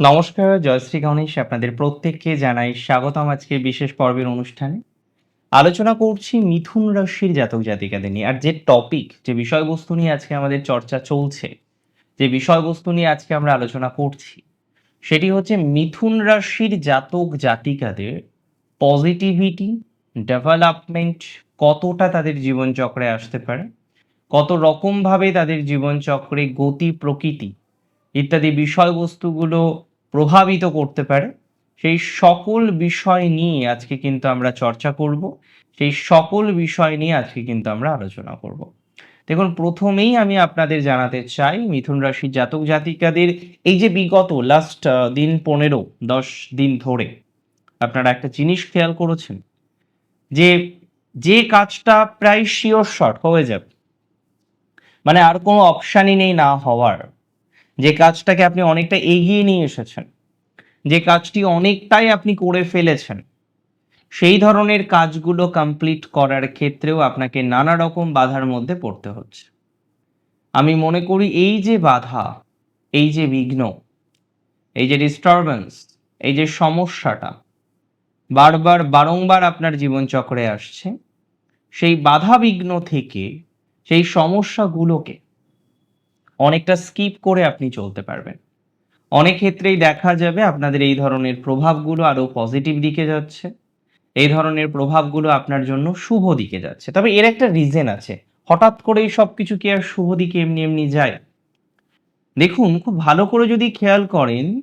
নমস্কার জয়শ্রী গণেশ আপনাদের প্রত্যেককে জানাই স্বাগতম আজকে বিশেষ পর্বের অনুষ্ঠানে। আলোচনা করছি মিথুন রাশির জাতক জাতিকাদের নিয়ে আর যে টপিক যে বিষয়বস্তু নিয়ে আজকে আমাদের চর্চা চলছে, যে বিষয়বস্তু নিয়ে আজকে আমরা আলোচনা করছি, সেটি হচ্ছে মিথুন রাশির জাতক জাতিকাদের পজিটিভিটি ডেভেলপমেন্ট কতটা তাদের জীবনচক্রে আসতে পারে, কত রকমভাবে তাদের জীবনচক্রে গতি, প্রকৃতি ইত্যাদি বিষয়বস্তুগুলো প্রভাবিত করতে পারে। সেই সকল বিষয় নিয়ে আজকে কিন্তু আমরা চর্চা করব। সেই সকল বিষয় নিয়ে আজকে কিন্তু আমরা আলোচনা করব। দেখুন, প্রথমেই আমি আপনাদের জানাতে চাই, মিথুন রাশির জাতক জাতিকাদের এই যে বিগত লাস্ট দিন পনেরো, দশ দিন ধরে, আপনারা একটা জিনিস খেয়াল করেছেন? যে যে কাজটা প্রায় শিওর শর্ট হয়ে যাবে। মানে আর কোনো অপশানই নেই না হওয়ার। যে কাজটাকে আপনি অনেকটা এগিয়ে নিয়ে এসেছেন, যে কাজটি অনেকটাই আপনি করে ফেলেছেন, সেই ধরনের কাজগুলো কমপ্লিট করার ক্ষেত্রেও আপনাকে নানা রকম বাধার মধ্যে পড়তে হচ্ছে। আমি মনে করি এই যে বাধা, এই যে বিঘ্ন, এই যে ডিস্টারবেন্স এই যে সমস্যাটা বারবার বারংবার আপনার জীবনচক্রে আসছে, সেই বাধা বিঘ্ন থেকে, সেই সমস্যাগুলোকে অনেকটা স্কিপ করে আপনি চলতে পারবেন। অনেক ক্ষেত্রেই দেখা যাবে আপনাদের এই ধরনের প্রভাবগুলো আরও পজিটিভ দিকে যাচ্ছে। এই ধরনের প্রভাবগুলো আপনার জন্য শুভ দিকে যাচ্ছে। তবে এর একটা রিজেন আছে। হঠাৎ করেই সব কিছু কি আর শুভ দিকে এমনি এমনি যায়? দেখুন, খুব ভালো করে যদি খেয়াল করেন,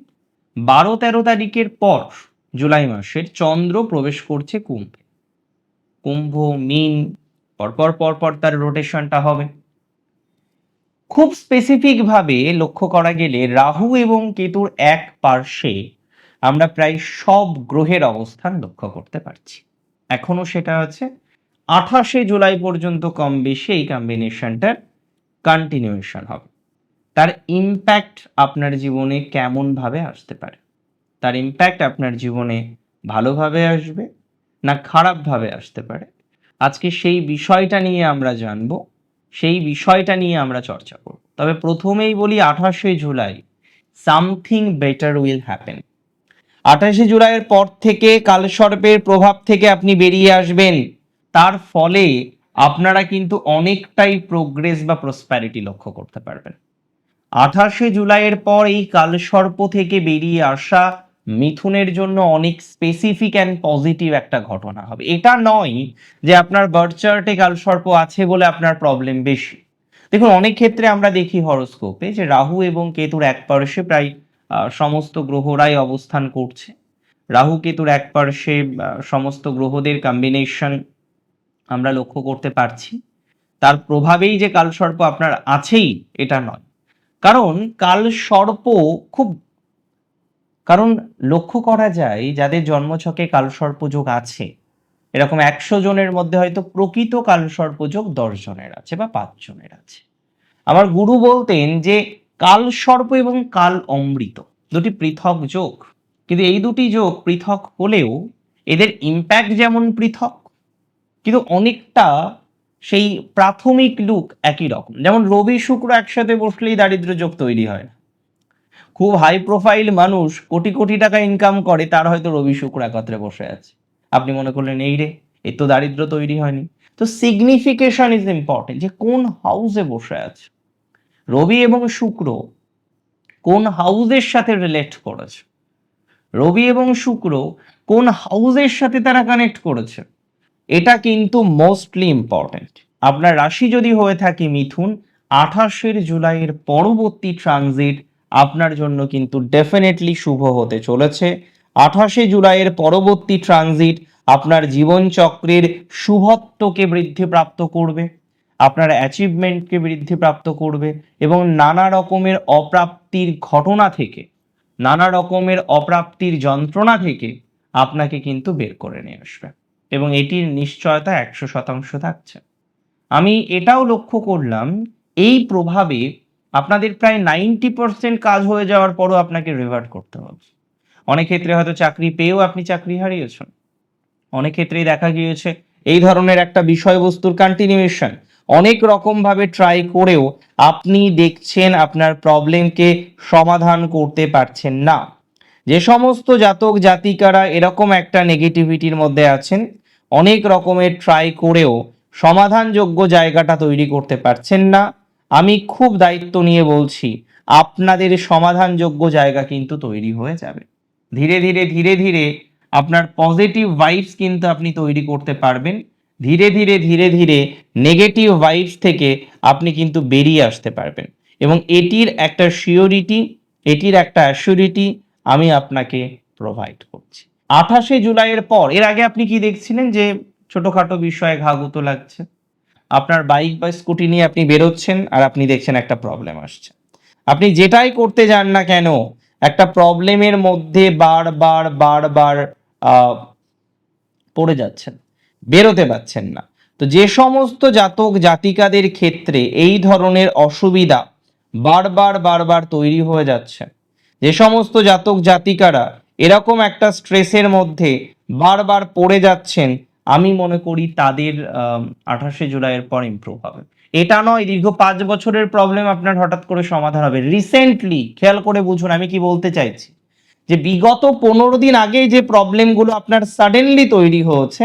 বারো তেরো তারিখের পর জুলাই মাসের চন্দ্র প্রবেশ করছে কুম্ভে। কুম্ভ, মিন, পরপর পরপর তার রোটেশনটা হবে। খুব স্পেসিফিকভাবে লক্ষ্য করা গেলে রাহু এবং কেতুর এক পার্শ্বে আমরা প্রায় সব গ্রহের অবস্থান লক্ষ্য করতে পারছি। এখনও সেটা আছে। আঠাশে জুলাই পর্যন্ত কম বেশি এই কম্বিনেশনটার কন্টিনিউয়েশন হবে। তার ইম্প্যাক্ট আপনার জীবনে কেমনভাবে আসতে পারে? তার ইম্প্যাক্ট আপনার জীবনে ভালোভাবে আসবে না খারাপভাবে আসতে পারে? আজকে সেই বিষয়টা নিয়ে আমরা জানব। সেই বিষয়টা নিয়ে আমরা চর্চা করব। তবে প্রথমেই বলি আঠাশে July, something better will happen. আঠাশে জুলাইয়ের পর থেকে কালসর্পের প্রভাব থেকে আপনি বেরিয়ে আসবেন। তার ফলে আপনারা কিন্তু অনেকটাই প্রোগ্রেস বা প্রসপ্যারিটি লক্ষ্য করতে পারবেন। আঠাশে জুলাইয়ের পর এই কালসর্প থেকে বেরিয়ে আসা মিথুনের জন্য অনেক স্পেসিফিক অ্যান্ড পজিটিভ একটা ঘটনা হবে। এটা নয় যে আপনার বার্থ চার্টে কালসর্প আছে বলে আপনার প্রবলেম বেশি। দেখুন, অনেক ক্ষেত্রে আমরা দেখি হরোস্কোপে যে রাহু এবং কেতুর এক পার্শ্বে প্রায় সমস্ত গ্রহরাই অবস্থান করছে। রাহু কেতুর এক পার্শ্বে সমস্ত গ্রহদের কম্বিনেশন আমরা লক্ষ্য করতে পারছি। তার প্রভাবেই যে কালসর্প আপনার আছেই, এটা নয়। কারণ কালসর্প খুব কারণ লক্ষ্য করা যায় যাদের জন্মছকে কালসর্পযোগ আছে, এরকম একশো জনের মধ্যে হয়তো প্রকৃত কালসর্পযোগ দশ জনের আছে বা পাঁচ জনের আছে। আমার গুরু বলতেন যে কালসর্প এবং কাল অমৃত দুটি পৃথক যোগ, কিন্তু এই দুটি যোগ পৃথক হলেও এদের ইম্প্যাক্ট যেমন পৃথক, কিন্তু অনেকটা সেই প্রাথমিক লুক একই রকম। যেমন রবি, শুক্র একসাথে বসলেই দারিদ্র যোগ তৈরি হয় না। খুব হাই প্রোফাইল মানুষ কোটি কোটি টাকা ইনকাম করে, তার হয়তো রবি শুক্র একত্রে বসে আছে। আপনি মনে করলেন, এই রে এর তো দারিদ্র তৈরি হয়নি। তো সিগনিফিকেশন ইজ ইম্পর্টেন্ট যে কোন হাউসে বসে আছে? রবি এবং শুক্র কোন হাউসের সাথে রিলেট করেছে? রবি এবং শুক্র কোন হাউসের সাথে তারা কানেক্ট করেছে? এটা কিন্তু মোস্টলি ইম্পর্টেন্ট আপনার রাশি যদি হয়ে থাকে মিথুন, আঠাশের জুলাইয়ের পরবর্তী ট্রানজিট আপনার জন্য কিন্তু ডেফিনেটলি শুভ হতে চলেছে। আঠাশে জুলাইয়ের পরবর্তী ট্রানজিট আপনার জীবনচক্রের শুভত্বকে বৃদ্ধিপ্রাপ্ত করবে, আপনার অ্যাচিভমেন্টকে বৃদ্ধিপ্রাপ্ত করবে এবং নানা রকমের অপ্রাপ্তির ঘটনা থেকে, নানা রকমের অপ্রাপ্তির যন্ত্রণা থেকে আপনাকে কিন্তু বের করে নিয়ে আসবে এবং এটির নিশ্চয়তা একশো শতাংশ থাকছে। আমি এটাও লক্ষ্য করলাম, এই প্রভাবে আপনাদের প্রায় নাইনটি পার্সেন্ট কাজ হয়ে যাওয়ার পরও আপনাকে রিভার্ট করতে হবে। অনেক ক্ষেত্রে হয়তো চাকরি পেয়েও আপনি চাকরি হারিয়েছেন। অনেক ক্ষেত্রেই দেখা গিয়েছে এই ধরনের একটা বিষয়বস্তুর কন্টিনিউয়েশন অনেক রকম ভাবে ট্রাই করেও আপনি দেখছেন আপনার প্রবলেমকে সমাধান করতে পারছেন না। যে সমস্ত জাতক জাতিকারা এরকম একটা নেগেটিভিটির মধ্যে আছেন, অনেক রকমের ট্রাই করেও সমাধানযোগ্য জায়গাটা তৈরি করতে পারছেন না। আমি খুব দায়িত্ব নিয়ে বলছি, আপনাদের সমাধানযোগ্য জায়গা কিন্তু তৈরি হয়ে যাবে। ধীরে ধীরে ধীরে ধীরে আপনার পজিটিভ ভাইবস কিন্তু আপনি তৈরি করতে পারবেন। ধীরে ধীরে ধীরে ধীরে নেগেটিভ ভাইবস থেকে আপনি কিন্তু বেরিয়ে আসতে পারবেন। এবং এটির একটা শিওরিটি এটির একটা অ্যাসিউরিটি আমি আপনাকে প্রোভাইড করছি। আঠাশে জুলাইয়ের পর, এর আগে আপনি কি দেখছিলেন যে ছোটখাটো বিষয়ে ঘাগুতো লাগছে? আপনার বাইক বা স্কুটি নিয়ে আপনি বেরোচ্ছেন আর আপনি দেখছেন একটা প্রবলেম আসছে। আপনি যেটাই করতে যান না কেন, একটা প্রবলেমের মধ্যে বারবার বারবার পড়ে যাচ্ছেন। বেরোতে পারছেন না। তো যে সমস্ত জাতক, জাতিকাদের ক্ষেত্রে এই ধরনের অসুবিধা বারবার বারবার তৈরি হয়ে যাচ্ছে। যে সমস্ত জাতক, জাতিকারা এরকম একটা স্ট্রেসের মধ্যে বারবার পড়ে যাচ্ছেন আমি মনে করি তাদের আঠাশে জুলাইয়ের পর ইমপ্রুভ হবে। এটা নয়, দীর্ঘ পাঁচ বছরের প্রবলেম আপনার হঠাৎ করে সমাধান হবে। রিসেন্টলি খেয়াল করে বুঝুন, আমি কি বলতে চাইছি? যে বিগত পনেরো দিন আগে যে প্রবলেমগুলো আপনার সাডেনলি তৈরি হয়েছে,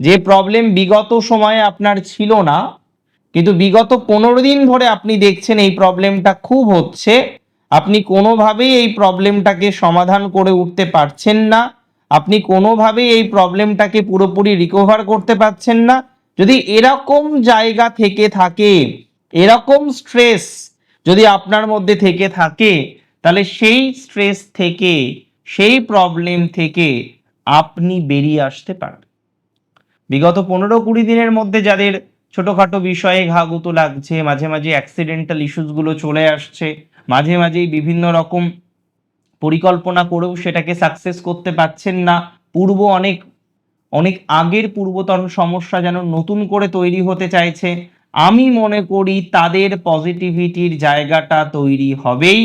যে প্রবলেম বিগত সময়ে আপনার ছিল না, কিন্তু বিগত পনেরো দিন ধরে আপনি দেখছেন এই প্রবলেমটা খুব হচ্ছে। আপনি কোনোভাবেই এই প্রবলেমটাকে সমাধান করে উঠতে পারছেন না। আপনি কোনোভাবেই এই প্রবলেমটাকে পুরোপুরি রিকভার করতে পারছেন না। যদি এরকম জায়গা থেকে থাকে, এরকম স্ট্রেস যদি আপনার মধ্যে থেকে থাকে, তাহলে সেই স্ট্রেস থেকে, সেই প্রবলেম থেকে আপনি বেরিয়ে আসতে পারবেন। বিগত পনেরো কুড়ি দিনের মধ্যে যাদের ছোটখাটো বিষয়ে ঘাগুতো লাগছে, মাঝে মাঝে অ্যাক্সিডেন্টাল ইস্যুসগুলো চলে আসছে, মাঝে মাঝেই বিভিন্ন রকম পরিকল্পনা করেও সেটাকে সাকসেস করতে পারছেন না। পূর্ব অনেক অনেক আগের পূর্বতন সমস্যা যেন নতুন করে তৈরি হতে চাইছে। আমি মনে করি তাদের পজিটিভিটির জায়গাটা তৈরি হবেই।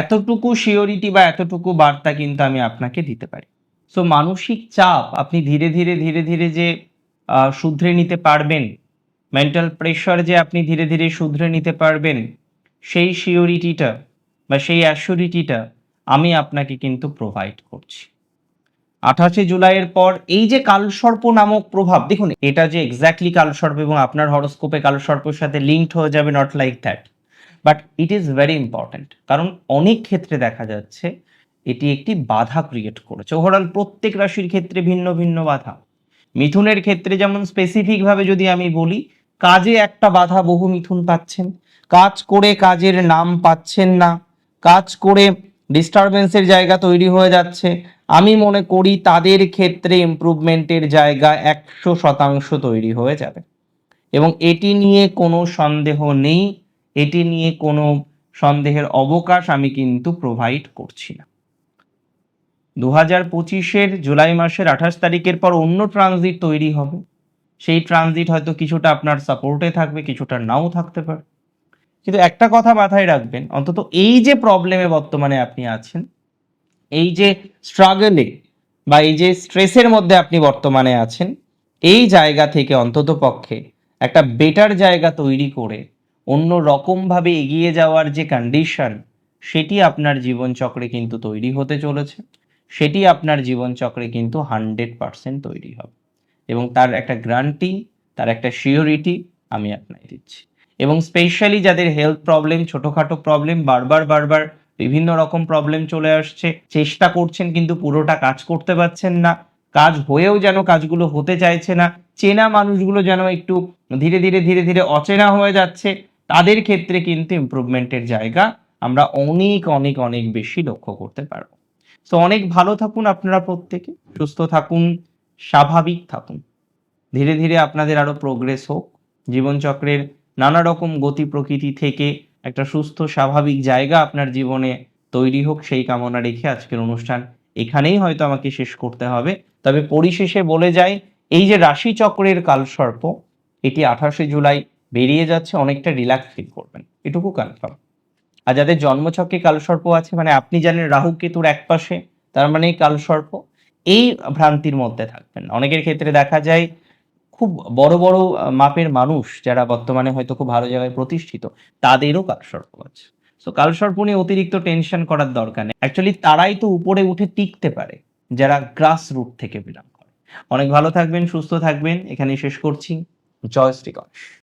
এতটুকু শিওরিটি বা এতটুকু বার্তা কিন্তু আমি আপনাকে দিতে পারি। সো মানসিক চাপ আপনি ধীরে ধীরে ধীরে ধীরে যে শুধরে নিতে পারবেন মেন্টাল প্রেশার যে আপনি ধীরে ধীরে শুধরে নিতে পারবেন, সেই শিওরিটিটা বা সেই অ্যাসিউরিটিটা আমি আপনাকে কিন্তু প্রোভাইড করছি। আঠাশে জুলাইয়ের পর এই যে কালসর্প নামক প্রভাব, দেখুন, এটা যে এক্স্যাক্টলি কালসর্প এবং আপনার হরস্কোপে কালসর্পের সাথে লিঙ্কড হয়ে যাবে not like that but it is very important কারণ অনেক ক্ষেত্রে দেখা যাচ্ছে এটি একটি বাধা ক্রিয়েট করেছে। ওভারঅল প্রত্যেক রাশির ক্ষেত্রে ভিন্ন ভিন্ন বাধা। মিথুনের ক্ষেত্রে যেমন স্পেসিফিকভাবে যদি আমি বলি, কাজে একটা বাধা বহু মিথুন পাচ্ছেন। কাজ করে কাজের নাম পাচ্ছেন না। কাজ করে ডিস্টারবেন্সের জায়গা তৈরি হয়ে যাচ্ছে। আমি মনে করি তাদের ক্ষেত্রে ইমপ্রুভমেন্টের জায়গা একশো শতাংশ তৈরি হয়ে যাবে। এবং এটি নিয়ে কোনো সন্দেহ নেই, এটি নিয়ে কোনো সন্দেহের অবকাশ আমি কিন্তু প্রোভাইড করছি না। দু হাজার পঁচিশের জুলাই মাসের আঠাশ তারিখের পর অন্য ট্রানজিট তৈরি হবে। সেই ট্রানজিট হয়তো কিছুটা আপনার সাপোর্টে থাকবে, কিছুটা নাও থাকতে পারে। কিন্তু একটা কথা মাথায় রাখবেন, অন্তত এই যে প্রবলেমে বর্তমানে আপনি আছেন, এই যে স্ট্রাগলে বা এই যে স্ট্রেসের মধ্যে আপনি বর্তমানে আছেন, এই জায়গা থেকে অন্তত পক্ষে একটা বেটার জায়গা তৈরি করে অন্য রকমভাবে এগিয়ে যাওয়ার যে কন্ডিশন সেটি আপনার জীবনচক্রে কিন্তু তৈরি হতে চলেছে। সেটি আপনার জীবনচক্রে কিন্তু হান্ড্রেড পার্সেন্ট তৈরি হবে। এবং তার একটা গ্রান্টি তার একটা শিওরিটি আমি আপনাকে দিচ্ছি। এবং স্পেশালি যাদের হেলথ প্রবলেম ছোটোখাটো প্রবলেম বারবার বারবার বিভিন্ন রকম প্রবলেম চলে আসছে। চেষ্টা করছেন কিন্তু পুরোটা কাজ করতে পারছেন না। কাজ হয়েও যেন কাজগুলো হতে চাইছে না। চেনা মানুষগুলো যেন একটু ধীরে ধীরে ধীরে ধীরে অচেনা হয়ে যাচ্ছে। তাদের ক্ষেত্রে কিন্তু ইমপ্রুভমেন্টের জায়গা আমরা অনেক অনেক অনেক বেশি লক্ষ্য করতে পারব। তো অনেক ভালো থাকুন আপনারা প্রত্যেকে। সুস্থ থাকুন, স্বাভাবিক থাকুন। ধীরে ধীরে আপনাদের আরও প্রোগ্রেস হোক। জীবনচক্রের নানা রকম গতি প্রকৃতি থেকে একটা সুস্থ, স্বাভাবিক জায়গা আপনার জীবনে তৈরি হোক, সেই কামনা রেখে আজকের অনুষ্ঠান এখানেই হয়তো আমাকে শেষ করতে হবে। তবে পরিশেষে বলে যাই, এই যে রাশি চক্রের কালসর্প, এটি আঠাশে জুলাই বেরিয়ে যাচ্ছে, অনেকটা রিল্যাক্স ফিল করবেন। এটুকু কনফার্ম আর যাদের জন্মছকে কালসর্প আছে মানে আপনি জানেন রাহু কেতুর এক পাশে, তার মানে কালসর্প, এই ভ্রান্তির মধ্যে থাকবেন অনেকের ক্ষেত্রে দেখা যায় খুব বড় বড় মাপের মানুষ যারা বর্তমানে হয়তো খুব ভালো জায়গায় প্রতিষ্ঠিত, তাদেরও কালসর্প আছে। সো কালসর্প নিয়ে অতিরিক্ত টেনশন করার দরকার নেই। অ্যাকচুয়ালি তারাই তো উপরে উঠে টিকতে পারে, যারা গ্রাস রুট থেকে বিলং করে। অনেক ভালো থাকবেন, সুস্থ থাকবেন। এখানে শেষ করছি। জয় শ্রী গণেশ।